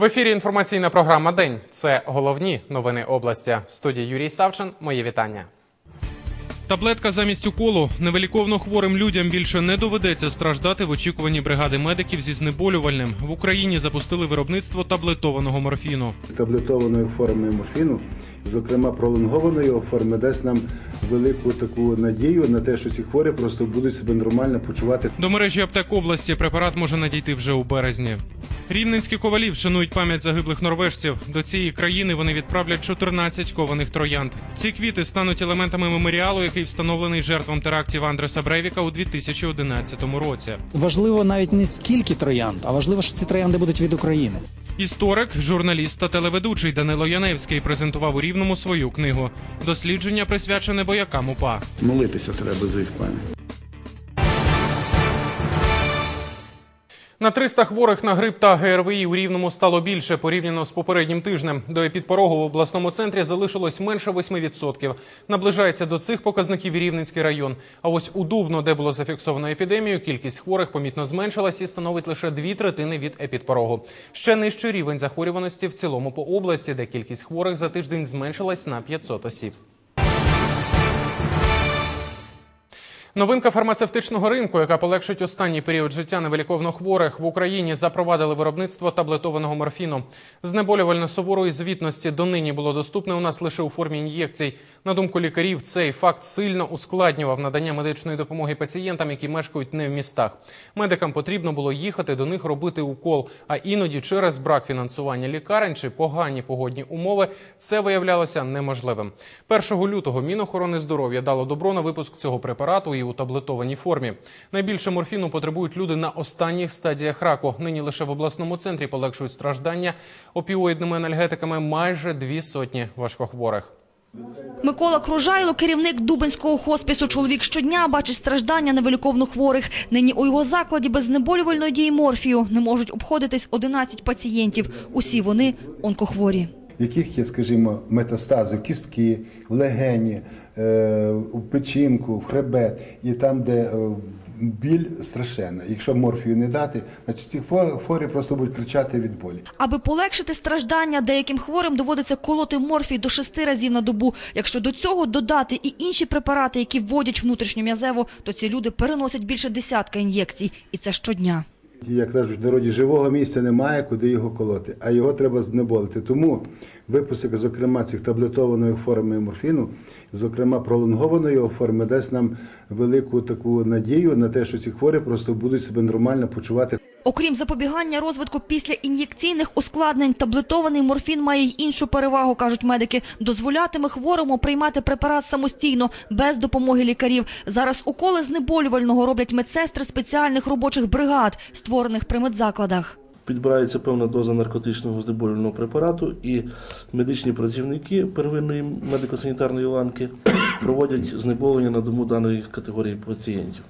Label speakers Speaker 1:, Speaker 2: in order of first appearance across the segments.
Speaker 1: В ефірі інформаційна програма День. Це головні новини області. Студія Юрій Савчин. Мої вітання. Таблетка замість уколу невеликовно хворим людям більше не доведеться страждати в очікуванні бригади медиків зі знеболювальним. В Україні запустили виробництво таблетованого морфіну.
Speaker 2: таблетованої форми морфіну, зокрема пролонгованої його форми, дасть нам велику таку надію на те, що ці хворі просто будуть себе нормально почувати.
Speaker 1: До мережі аптек області препарат може надійти вже у березні. Рівненські ковалі вшанують пам'ять загиблих норвежців. До цієї країни вони відправлять 14 кованих троянд. Ці квіти стануть елементами меморіалу, який встановлений жертвам терактів Андреса Брейвіка у 2011 році.
Speaker 3: Важливо навіть не скільки троянд, а важливо, що ці троянди будуть від України.
Speaker 1: Історик, журналіст та телеведучий Данило Яневський презентував у рівному свою книгу. Дослідження присвячене воякам УПА.
Speaker 2: Молитися треба за їх пам'ять.
Speaker 1: На 300 хворих на грип та ГРВІ у Рівному стало більше порівняно з попереднім тижнем. До епідпорогу в обласному центрі залишилось менше 8%. Наближається до цих показників Рівненський район. А ось у Дубно, де було зафіксовано епідемію, кількість хворих помітно зменшилась і становить лише дві третини від епідпорогу. Ще нижчий рівень захворюваності в цілому по області, де кількість хворих за тиждень зменшилась на 500 осіб. Новинка фармацевтичного ринку, яка полегшить останній період життя невиліковно хворих в Україні, запровадили виробництво таблетованого морфіну. Знеболювально суворої звітності донині було доступне у нас лише у формі ін'єкцій. На думку лікарів, цей факт сильно ускладнював надання медичної допомоги пацієнтам, які мешкають не в містах. Медикам потрібно було їхати до них робити укол. А іноді через брак фінансування лікарень чи погані погодні умови це виявлялося неможливим. 1 лютого Мінохорони здоров'я дало добро на випуск цього препарату і у таблетованій формі. Найбільше морфіну потребують люди на останніх стадіях раку. Нині лише в обласному центрі полегшують страждання опіоїдними анальгетиками майже дві сотні важкохворих.
Speaker 4: Микола Кружайло, керівник Дубинського хоспісу. Чоловік щодня бачить страждання невиліковно хворих. Нині у його закладі без знеболювальної дії морфію не можуть обходитись 11 пацієнтів. Усі вони онкохворі.
Speaker 2: Яких є, скажімо, метастази в кістки, в легені, е, в печінку, в хребет, і там, де е, біль страшенна. Якщо морфію не дати, значить ці хво- хворі просто будуть кричати від болі.
Speaker 4: Аби полегшити страждання, деяким хворим доводиться колоти морфій до шести разів на добу. Якщо до цього додати і інші препарати, які вводять внутрішньом'язево, то ці люди переносять більше десятка ін'єкцій. І це щодня.
Speaker 2: Як кажуть, в народі живого місця немає, куди його колоти, а його треба знеболити. Тому випуск, зокрема, цих таблетованої форми морфіну, зокрема пролонгованої його форми, дасть нам велику таку надію на те, що ці хворі просто будуть себе нормально почувати.
Speaker 4: Окрім запобігання розвитку після ін'єкційних ускладнень, таблетований морфін має й іншу перевагу, кажуть медики. Дозволятиме хворому приймати препарат самостійно, без допомоги лікарів. Зараз уколи знеболювального роблять медсестри спеціальних робочих бригад, створених при медзакладах.
Speaker 5: Підбирається певна доза наркотичного знеболювального препарату, і медичні працівники первинної медико-санітарної ланки проводять знеболення на дому даної категорії пацієнтів.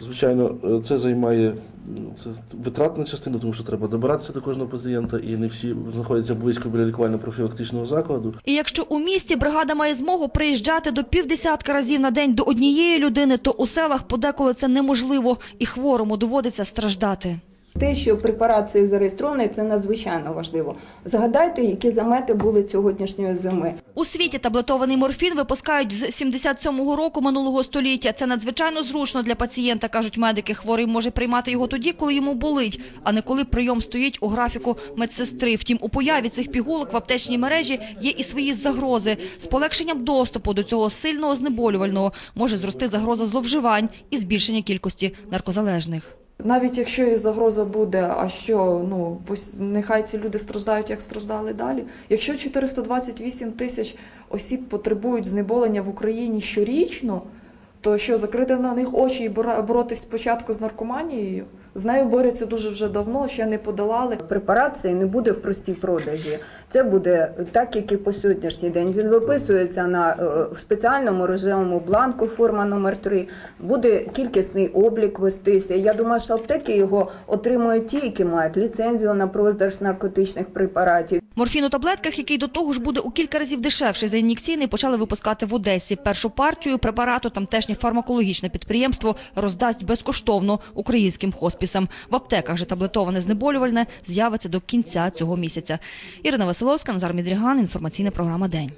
Speaker 5: Звичайно, е, це займає ну, це витратна частина, тому що треба добиратися до кожного пацієнта, і не всі знаходяться близько біля лікувально-профілактичного закладу.
Speaker 4: І якщо у місті бригада має змогу приїжджати до півдесятка разів на день до однієї людини, то у селах подеколи це неможливо, і хворому доводиться страждати.
Speaker 6: Те, що препарат цей зареєстрований, це надзвичайно важливо. Згадайте, які замети були сьогоднішньої зими.
Speaker 4: У світі таблетований морфін випускають з 77-го року минулого століття. Це надзвичайно зручно для пацієнта, кажуть медики. Хворий може приймати його тоді, коли йому болить, а не коли прийом стоїть у графіку медсестри. Втім, у появі цих пігулок в аптечній мережі є і свої загрози. З полегшенням доступу до цього сильного знеболювального може зрости загроза зловживань і збільшення кількості наркозалежних.
Speaker 7: Навіть якщо і загроза буде, а що ну нехай ці люди страждають, як страждали далі. Якщо 428 тисяч осіб потребують знеболення в Україні щорічно, то що закрити на них очі і боротись спочатку з наркоманією? З нею борються дуже вже давно, ще не подолали.
Speaker 6: Препарат цей не буде в простій продажі. Це буде так, як і по сьогоднішній день. Він виписується на е, в спеціальному режимному бланку, форма номер 3 Буде кількісний облік вестися. Я думаю, що аптеки його отримують ті, які мають ліцензію на продаж наркотичних препаратів.
Speaker 4: Морфін у таблетках, який до того ж буде у кілька разів дешевший за ін'єкційний, почали випускати в Одесі. Першу партію препарату тамтешнє фармакологічне підприємство роздасть безкоштовно українським хоспісам. В аптеках же таблетоване знеболювальне з'явиться до кінця цього місяця. Ірина Василовська, Назар Мідріган. Інформаційна програма День.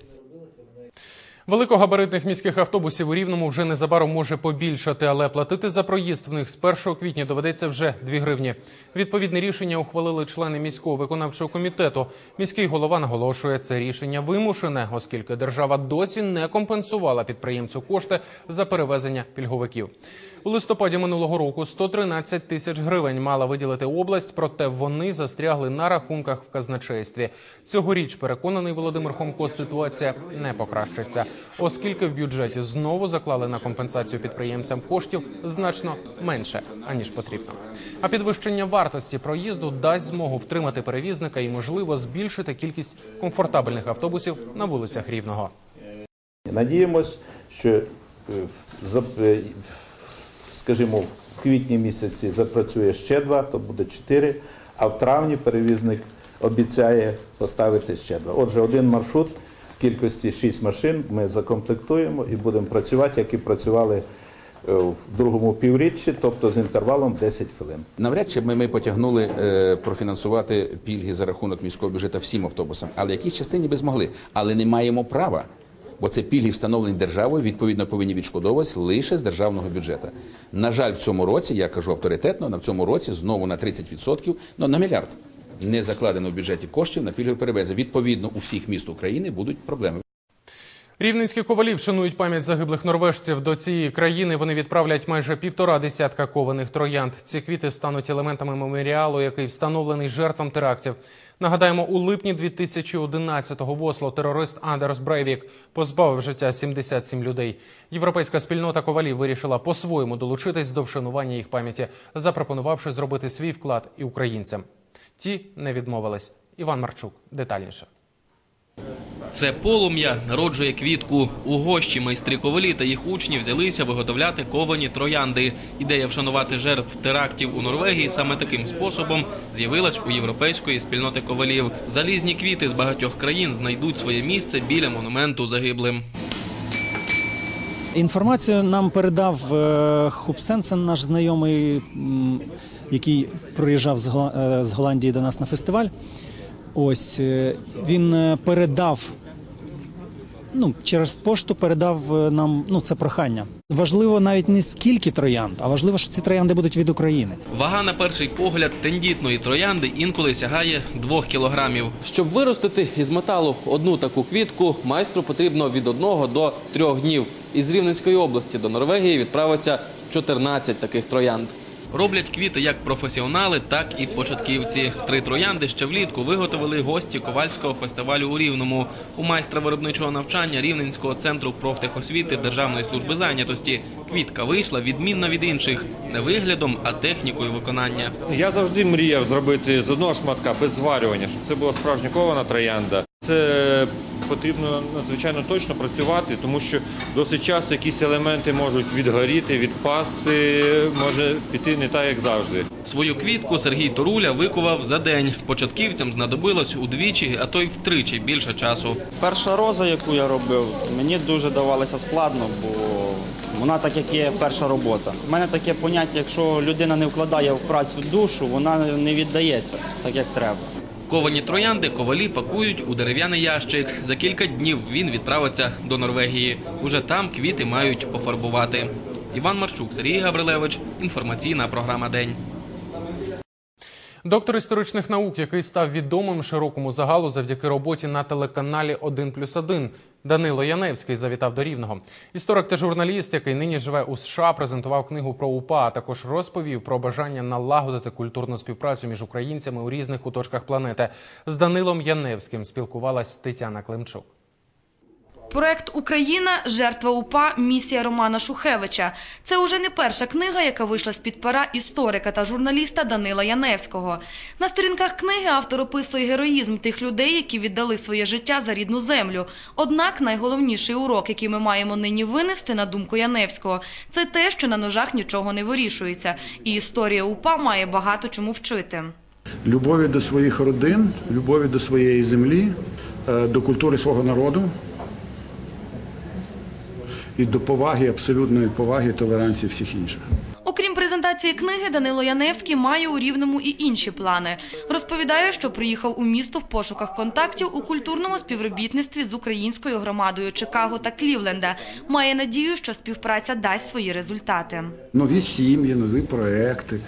Speaker 1: Великогабаритних міських автобусів у Рівному вже незабаром може побільшати, але платити за проїзд в них з 1 квітня доведеться вже 2 гривні. Відповідне рішення ухвалили члени міського виконавчого комітету. Міський голова наголошує, це рішення вимушене, оскільки держава досі не компенсувала підприємцю кошти за перевезення пільговиків. У листопаді минулого року 113 тисяч гривень мала виділити область, проте вони застрягли на рахунках в казначействі. Цьогоріч переконаний Володимир Хомко, ситуація не покращиться, оскільки в бюджеті знову заклали на компенсацію підприємцям коштів значно менше аніж потрібно. А підвищення вартості проїзду дасть змогу втримати перевізника і, можливо, збільшити кількість комфортабельних автобусів на вулицях Рівного.
Speaker 8: Надіємось, що е, е, скажімо, в квітні місяці запрацює ще два, то буде чотири, а в травні перевізник обіцяє поставити ще два. Отже, один маршрут в кількості 6 машин ми закомплектуємо і будемо працювати, як і працювали е, в другому півріччі, тобто з інтервалом 10 хвилин.
Speaker 9: Навряд чи ми, ми потягнули е, профінансувати пільги за рахунок міського бюджету всім автобусам, але в якійсь частині би змогли. Але не маємо права, бо це пільги встановлені державою, відповідно повинні відшкодовуватися лише з державного бюджету. На жаль, в цьому році, я кажу авторитетно, на цьому році знову на 30%, ну на мільярд не закладено в бюджеті коштів на пільгові перевези. Відповідно, у всіх міст України будуть проблеми.
Speaker 1: Рівненські ковалі вшанують пам'ять загиблих норвежців. До цієї країни вони відправлять майже півтора десятка кованих троянд. Ці квіти стануть елементами меморіалу, який встановлений жертвам терактів. Нагадаємо, у липні 2011-го в Осло терорист Андерс Брейвік позбавив життя 77 людей. Європейська спільнота ковалів вирішила по-своєму долучитись до вшанування їх пам'яті, запропонувавши зробити свій вклад і українцям. Ті не відмовились. Іван Марчук детальніше.
Speaker 10: Це полум'я народжує квітку. У гощі майстри ковалі та їх учні взялися виготовляти ковані троянди. Ідея вшанувати жертв терактів у Норвегії саме таким способом з'явилась у європейської спільноти ковалів. Залізні квіти з багатьох країн знайдуть своє місце біля монументу загиблим.
Speaker 3: Інформацію нам передав е, Хупсенсен, наш знайомий, який приїжджав е, з Голландії до нас на фестиваль. Ось е, він е, передав. Ну, через пошту передав е, нам ну це прохання. Важливо навіть не скільки троянд, а важливо, що ці троянди будуть від України.
Speaker 10: Вага на перший погляд тендітної троянди інколи сягає двох кілограмів.
Speaker 11: Щоб виростити із металу одну таку квітку, майстру потрібно від одного до трьох днів. Із Рівненської області до Норвегії відправиться 14 таких троянд.
Speaker 10: Роблять квіти як професіонали, так і початківці. Три троянди ще влітку виготовили гості ковальського фестивалю у Рівному. У майстра виробничого навчання Рівненського центру профтехосвіти Державної служби зайнятості. Квітка вийшла відмінна від інших не виглядом, а технікою виконання.
Speaker 12: Я завжди мріяв зробити з одного шматка без зварювання, щоб це була справжня кована троянда. Це потрібно надзвичайно точно працювати, тому що досить часто якісь елементи можуть відгоріти, відпасти, може піти не так, як завжди.
Speaker 10: Свою квітку Сергій Торуля викував за день. Початківцям знадобилось удвічі, а то й втричі більше часу.
Speaker 13: Перша роза, яку я робив, мені дуже давалося складно, бо вона так як є перша робота. У мене таке поняття, якщо людина не вкладає в працю душу, вона не віддається так, як треба.
Speaker 10: Ковані троянди ковалі пакують у дерев'яний ящик. За кілька днів він відправиться до Норвегії. Уже там квіти мають пофарбувати. Іван Марчук, Сергій Габрилевич. Інформаційна програма День.
Speaker 1: Доктор історичних наук, який став відомим широкому загалу завдяки роботі на телеканалі 1 плюс 1. Данило Яневський завітав до Рівного. Історик та журналіст, який нині живе у США, презентував книгу про УПА, а також розповів про бажання налагодити культурну співпрацю між українцями у різних куточках планети. З Данилом Яневським спілкувалась Тетяна Климчук.
Speaker 14: Проект Україна жертва УПА. Місія Романа Шухевича. Це уже не перша книга, яка вийшла з під пера історика та журналіста Данила Яневського. На сторінках книги автор описує героїзм тих людей, які віддали своє життя за рідну землю. Однак найголовніший урок, який ми маємо нині винести, на думку Яневського, це те, що на ножах нічого не вирішується, і історія УПА має багато чому вчити.
Speaker 15: Любові до своїх родин, любові до своєї землі, е, до культури свого народу і до поваги, абсолютної поваги толеранції всіх інших.
Speaker 14: Окрім презентації книги, Данило Яневський має у Рівному і інші плани. Розповідає, що приїхав у місто в пошуках контактів у культурному співробітництві з українською громадою Чикаго та Клівленда. Має надію, що співпраця дасть свої результати.
Speaker 15: Нові сім'ї, нові проекти,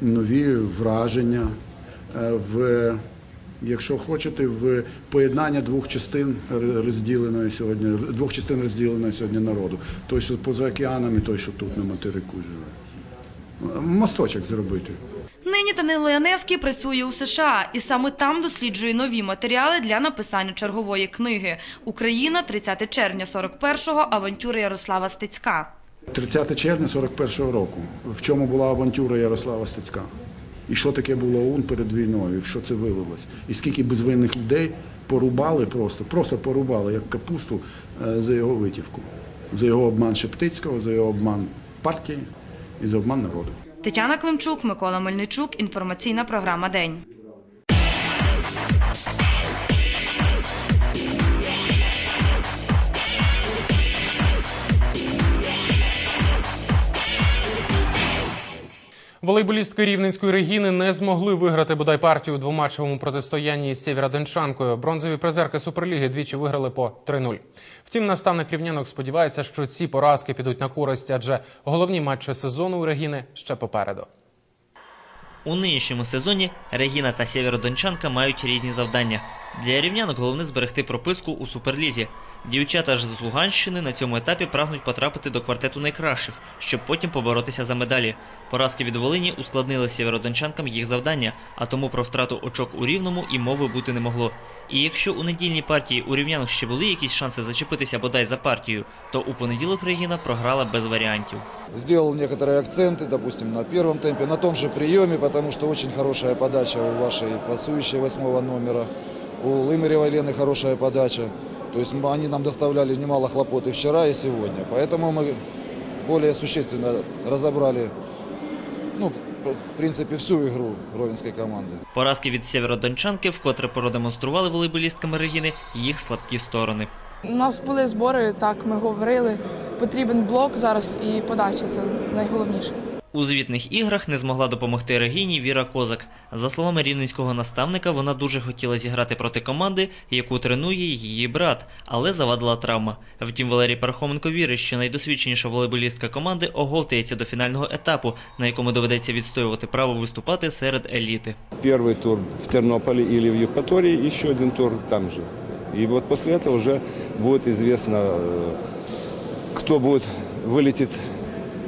Speaker 15: нові враження е, в. Якщо хочете, в поєднання двох частин розділеної сьогодні, двох частин розділеної сьогодні народу. Той, що поза океаном, і той, що тут на материку живе. Мосточок зробити.
Speaker 14: Нині Данило Яневський працює у США і саме там досліджує нові матеріали для написання чергової книги Україна 30 червня 41-го. Авантюри Ярослава Стецька.
Speaker 15: 30 червня 41-го року. В чому була авантюра Ярослава Стецька? І що таке було ОУН перед війною? Що це вилилось? І скільки безвинних людей порубали просто, просто порубали як капусту е, за його витівку, за його обман Шептицького, за його обман партії і за обман народу.
Speaker 14: Тетяна Климчук, Микола Мельничук. Інформаційна програма День.
Speaker 1: Волейболістки Рівненської Регіни не змогли виграти бодай партію у двоматчевому протистоянні із Сєвєродончанкою. Бронзові призерки Суперліги двічі виграли по 3-0. Втім, наставник рівнянок сподівається, що ці поразки підуть на користь, адже головні матчі сезону у Регіни ще попереду.
Speaker 16: У нинішньому сезоні Регіна та Сєвєродончанка мають різні завдання. Для рівнянок головне зберегти прописку у суперлізі. Дівчата ж з Луганщини на цьому етапі прагнуть потрапити до квартету найкращих, щоб потім поборотися за медалі. Поразки від Волині ускладнили сєвєродончанкам їх завдання, а тому про втрату очок у рівному і мови бути не могло. І якщо у недільній партії у рівнянок ще були якісь шанси зачепитися бодай за партію, то у понеділок Регіна програла без варіантів.
Speaker 17: Сделал некоторые акценты, допустим, на первом темпе, на том же приеме, потому что очень хорошая подача у вашей пасующей восьмого номера. У Лымаревой Лены хорошая подача. То есть м- они нам доставляли немало хлопот и вчера, и сегодня. Поэтому мы более существенно разобрали, ну, в принципе, всю игру ровенской команды.
Speaker 16: Поразки від сєвєродончанки вкотре продемонстрували волейболістками Регіни їх слабкі сторони.
Speaker 18: У нас були збори, так ми говорили. Потрібен блок зараз і подача це найголовніше.
Speaker 16: У звітних іграх не змогла допомогти Регіні Віра Козак. За словами рівненського наставника, вона дуже хотіла зіграти проти команди, яку тренує її брат, але завадила травма. Втім, Валерій Пархоменко вірить, що найдосвідченіша волейболістка команди оговтається до фінального етапу, на якому доведеться відстоювати право виступати серед еліти.
Speaker 19: Первый тур в Тернополе или в Евпатории, еще один тур там же. И вот после этого уже будет известно, э, кто будет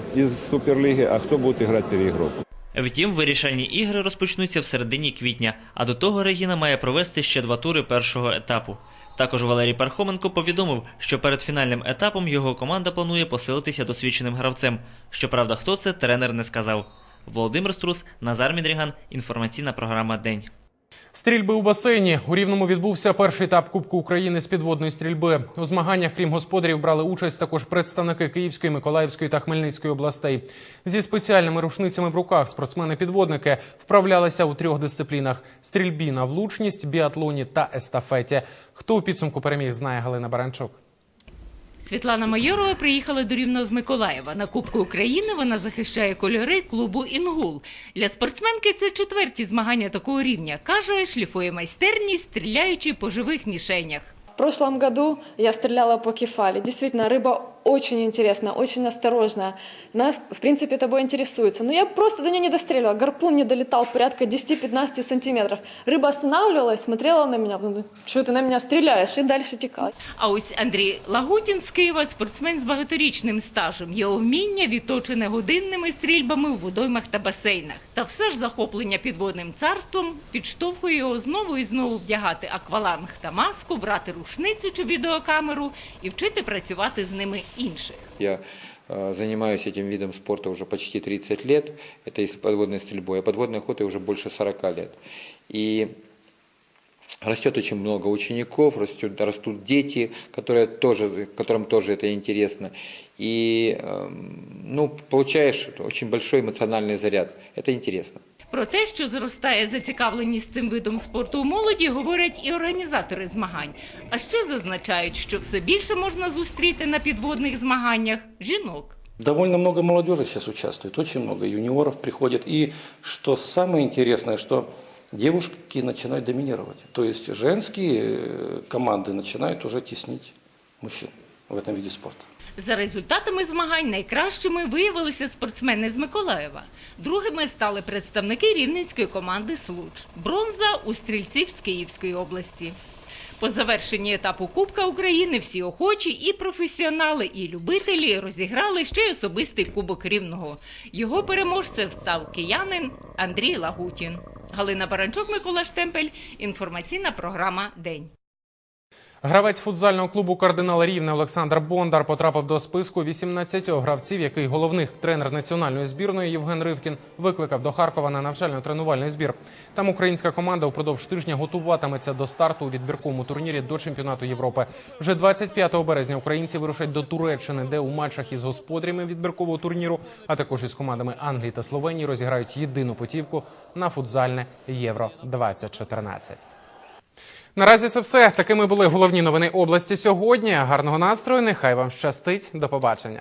Speaker 19: вылетит из Суперлиги, а кто будет играть переигровку.
Speaker 16: Втім, вирішальні ігри розпочнуться в середині квітня, а до того Регіна має провести ще два тури першого етапу. Також Валерій Пархоменко повідомив, що перед фінальним етапом його команда планує посилитися досвідченим гравцем. Щоправда, хто це тренер не сказав. Володимир Струс, Назар Мідріган. Інформаційна програма День.
Speaker 1: Стрільби у басейні у рівному відбувся перший етап Кубку України з підводної стрільби. У змаганнях, крім господарів, брали участь також представники Київської, Миколаївської та Хмельницької областей. Зі спеціальними рушницями в руках спортсмени-підводники вправлялися у трьох дисциплінах: стрільбі на влучність, біатлоні та естафеті. Хто у підсумку переміг, знає Галина Баранчук.
Speaker 20: Світлана Майорова приїхала до Рівного з Миколаєва. На Кубку України вона захищає кольори клубу «Інгул». Для спортсменки це четверті змагання такого рівня. Каже, шліфує майстерність, стріляючи по живих мішенях.
Speaker 21: В прошлом году я стреляла по кефалі. Дійсно, рыба очень интересная, очень осторожная. Она, в принципе, тобой интересуется. Но я просто до нее не достреливала. Гарпун не долетал порядка 10-15 сантиметров. Рыба останавливалась, смотрела на меня. Ну, Что ты на меня стреляешь? И дальше текала.
Speaker 20: А ось Андрій Лагутін з Києва спортсмен з багаторічним стажем. Його вміння відточене годинними стрільбами у водоймах та басейнах. Та все ж захоплення підводним царством підштовхує його знову і знову вдягати акваланг та маску, брати рушницю чи відеокамеру і вчити працювати з ними інших.
Speaker 22: Я э, занимаюсь этим видом спорта уже почти 30 лет, это из подводной стрельбой, а подводной охотой уже больше 40 лет. И растет очень много учеников, растет, растут дети, которые тоже, которым тоже это интересно. И эм, ну, получаешь очень большой эмоциональный заряд. Это интересно.
Speaker 20: Про те, що зростає зацікавленість цим видом спорту у молоді, говорять і організатори змагань. А ще зазначають, що все більше можна зустріти на підводних змаганнях жінок.
Speaker 23: Довольно много молодежи сейчас участвует, очень много юниоров приходит. И что самое интересное, что девушки начинают доминировать. То есть женские э, команды начинают уже теснить мужчин в этом виде спорта.
Speaker 20: За результатами змагань найкращими виявилися спортсмени з Миколаєва. Другими стали представники рівненської команди Случ. Бронза у стрільців з Київської області. По завершенні етапу Кубка України всі охочі і професіонали, і любителі розіграли ще й особистий кубок рівного. Його переможцем став киянин Андрій Лагутін. Галина Баранчук, Микола Штемпель. Інформаційна програма День.
Speaker 1: Гравець футзального клубу кардинала Рівне Олександр Бондар потрапив до списку 18 гравців, який головний тренер національної збірної Євген Ривкін викликав до Харкова на навчально-тренувальний збір. Там українська команда упродовж тижня готуватиметься до старту у відбірковому турнірі до чемпіонату Європи. Вже 25 березня українці вирушать до Туреччини, де у матчах із господарями відбіркового турніру, а також із командами Англії та Словенії розіграють єдину путівку на футзальне Євро 2014 Наразі це все. Такими були головні новини області сьогодні. Гарного настрою. Нехай вам щастить. До побачення.